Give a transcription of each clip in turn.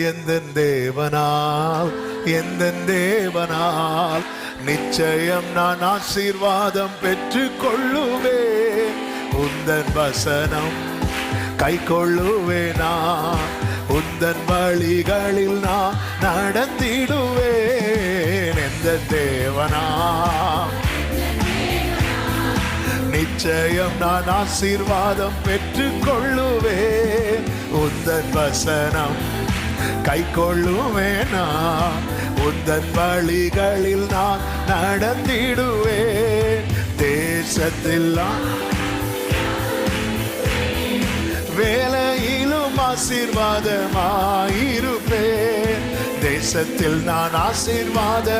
எந்த தேவனால் எந்த தேவனால்? நிச்சயம் நான் ஆசீர்வாதம் பெற்று கொள்ளுவே உந்தன் வசனம் கை கொள்ளுவே நான் உந்தன் வழிகளில் நான் நடந்திடுவேன். எந்த தேவனா நிச்சயம் நான் ஆசீர்வாதம் பெற்று கொள்ளுவேன் உந்தன் வசனம் கை கொள்ளுவேனா உந்தன் வழிகளில் நான் நடந்திடுவேன். தேசத்தில் வேலையிலும் ஆசீர்வாதமாயிருப்பேன். தேசத்தில் நான் ஆசீர்வாதமாயிருப்பேன்.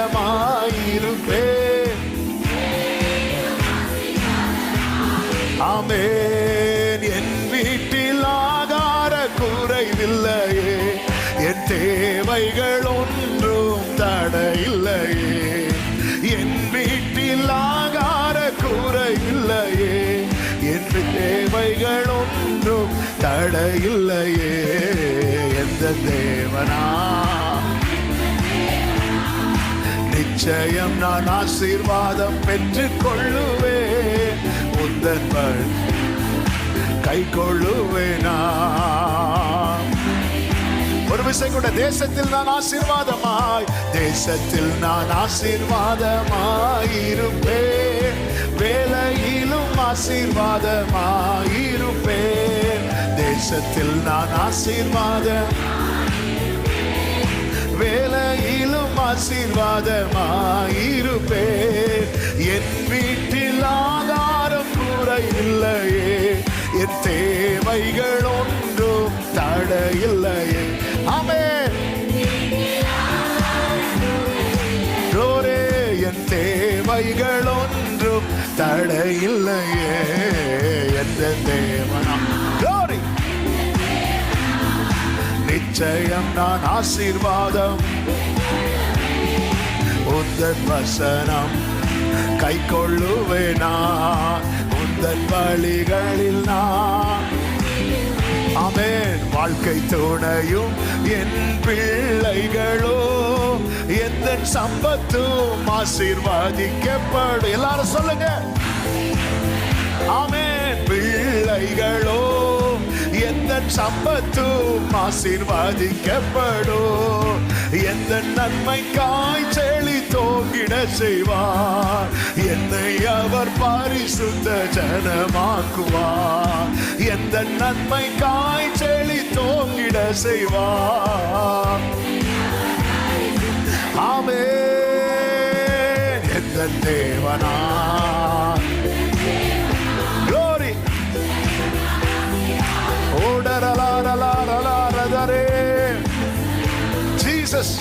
ஆமேன். என் வீட்டில் ஆகார குறைவில்லையே. தேவைகள் ஒன்றும் தடையில்லையே. என் வீட்டில் ஆகார கூறையில்லையே என்று தேவைகள் ஒன்றும் தடையில்லையே. எந்த தேவனா? நிச்சயம் நான் ஆசீர்வாதம் பெற்றுக் கொள்ளுவேன் உந்தன் கை கொள்ளுவேனா ஒரு விஷயம் கூட தேசத்தில் நான் ஆசீர்வாதமாய் தேசத்தில் நான் ஆசீர்வாதமாயிருப்பேன். வேலையிலும் ஆசீர்வாதமாயிருப்பேன். தேசத்தில் நான் ஆசீர்வாதம் வேலையிலும் ஆசீர்வாதமாயிருப்பேன். என் வீட்டில் ஆதாரம் கூட இல்லையே. என் தே தேவைகள் ஒன்றும் தடையில்லையே எந்த தேவனம். கோரி நிச்சயம் நான் ஆசீர்வாதம். உந்தன் வசனம் கை கொள்ளுவேனா உந்தன் வழிகளில் நான். அமேன் வாழ்க்கை துணையும் என் பிள்ளைகளோ. எந்த சம்பத்தும் ஆசீர்வாதிக்கப்படும். எல்லாரும் சொல்லுங்க. ஆமே பிள்ளைகளோ எந்த சம்பத்தும் ஆசீர்வாதிக்கப்படும். எந்த நன்மை காய்ச்செளி தோங்கிட செய்வார். என்னை அவர் பரிசுத்த ஜனமாக்குவார். எந்த நன்மை காய்ச்செளி தோங்கிட செய்வார். ஆமே எந்த தேவனா Glory. ஓடரலாரலாரலாரதரே. ஜீசஸ்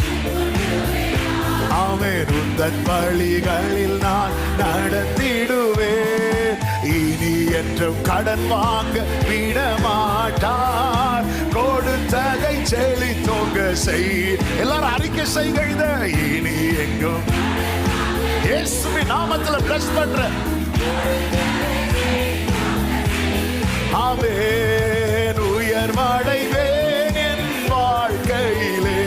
ஆமென் உந்தன் வழிகளில் நான் நடந்திடுவேன் இனி என்றும் கடன் வாங்க விட மாட்டார் கொடுத்ததை செழி தோங்க செய். எல்லாரும் அறிக்கை செய்க இனி எங்கும். இயேசுவின் நாமத்துல பிளஸ் பண்ற. ஆமென். உயர்வடைவேன் என் வாழ்க்கையிலே.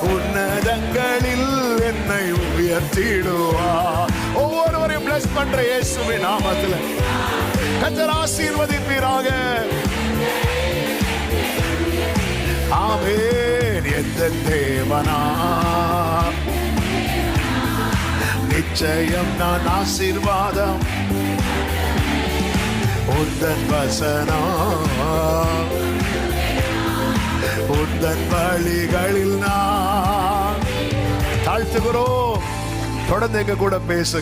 உன்னதங்களில் என்னை உயர்த்திடுவார் ஒவ்வொருவரையும் பிளஸ் பண்ற இயேசுவின் நாமத்துல. கத்தர் ஆசீர்வதிப்பீராக. ஆமென். எந்த தேவனா? நிச்சயம் நான் ஆசீர்வாதம். உந்தன் வசனம் உந்தன் வழிகளில் நான். தாழ்த்துகிறோம். தொடர்ந்து எங்க கூட பேசுங்க.